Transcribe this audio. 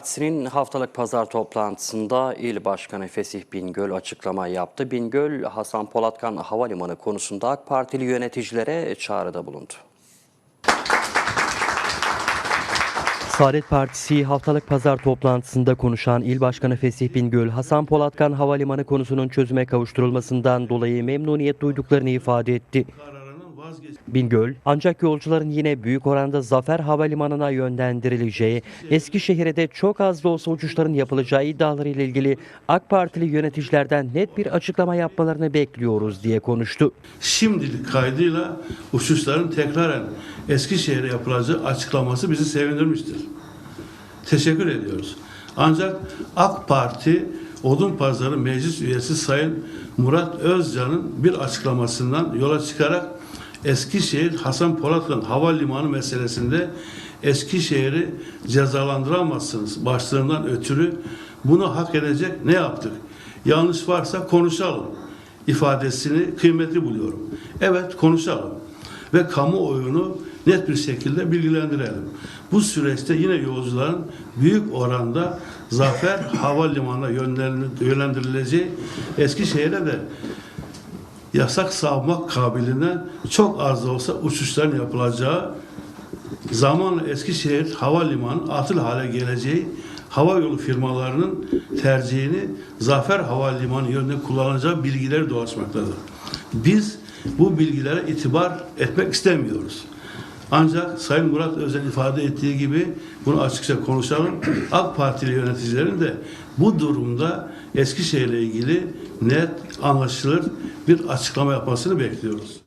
Partisi'nin haftalık pazar toplantısında İl Başkanı Fesih Bingöl açıklama yaptı. Bingöl, Hasan Polatkan Havalimanı konusunda AK Partili yöneticilere çağrıda bulundu. Saadet Partisi haftalık pazar toplantısında konuşan İl Başkanı Fesih Bingöl, Hasan Polatkan Havalimanı konusunun çözüme kavuşturulmasından dolayı memnuniyet duyduklarını ifade etti. Bingöl, ancak yolcuların yine büyük oranda Zafer Havalimanı'na yönlendirileceği, Eskişehir'e de çok az da olsa uçuşların yapılacağı iddiaları ile ilgili AK Partili yöneticilerden net bir açıklama yapmalarını bekliyoruz diye konuştu. Şimdilik kaydıyla uçuşların tekraren Eskişehir'e yapılacağı açıklaması bizi sevindirmiştir. Teşekkür ediyoruz. Ancak AK Parti Odun Pazarı Meclis Üyesi Sayın Murat Özcan'ın bir açıklamasından yola çıkarak Eskişehir Hasan Polatkan Havalimanı meselesinde Eskişehir'i cezalandıramazsınız başlığından ötürü bunu hak edecek ne yaptık? Yanlış varsa konuşalım ifadesini kıymetli buluyorum. Evet konuşalım ve kamuoyunu net bir şekilde bilgilendirelim. Bu süreçte yine yolcuların büyük oranda Zafer Havalimanı'na yönlendir- yönlendirileceği Eskişehir'e de yasak savmak kabiliğinden çok az da olsa uçuşların yapılacağı zamanla Eskişehir Havalimanı atıl hale geleceği hava yolu firmalarının tercihini Zafer Havalimanı yönünde kullanacağı bilgileri dolaşmaktadır. Biz bu bilgilere itibar etmek istemiyoruz. Ancak Sayın Murat Özel ifade ettiği gibi bunu açıkça konuşalım. AK Partili yöneticilerin de bu durumda Eskişehir'le ilgili net, anlaşılır bir açıklama yapmasını bekliyoruz.